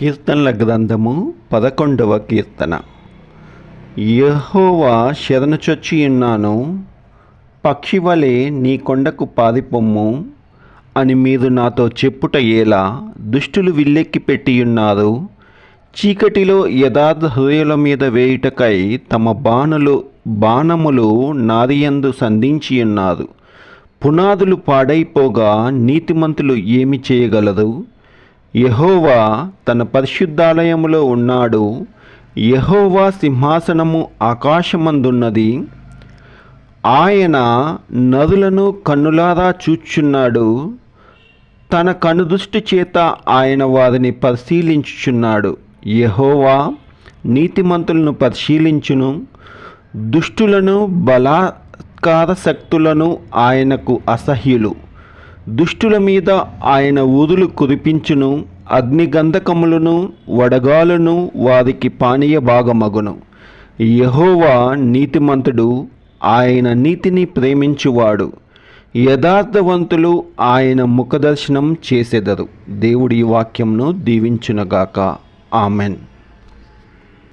కీర్తనల గ్రంథము పదకొండవ కీర్తన. యహోవా శరణుచొచ్చి ఉన్నాను పక్షి వలె నీ కొండకు పారిపొమ్ము అని మీరు నాతో చెప్పుట ఎలా దుష్టులు విల్లెక్కి పెట్టియున్నారు చీకటిలో యథార్థ హృదయుల మీద వేయుటకై తమ బాణులు బాణములు నారియందు సంధించి ఉన్నారు. పునాదులు పాడైపోగా నీతిమంతులు ఏమి చేయగలరు యహోవా తన పరిశుద్ధాలయములో ఉన్నాడు. యహోవా సింహాసనము ఆకాశమందున్నది. ఆయన నదులను కన్నులారా చూచున్నాడు తన కనుదృష్టి చేత ఆయన వారిని పరిశీలించుచున్నాడు. యహోవా నీతిమంతులను పరిశీలించును. దుష్టులను బలాత్కార శక్తులను ఆయనకు అసహ్యులు. దుష్టుల మీద ఆయన ఊదులు కురిపించును అగ్నిగంధకములను వడగాలను వారికి పానీయ భాగమగును యహోవా నీతిమంతుడు ఆయన నీతిని ప్రేమించువాడు. యథార్థవంతులు ఆయన ముఖదర్శనం చేసెదరు. దేవుడి వాక్యంను దీవించునగాక. ఆమెన్.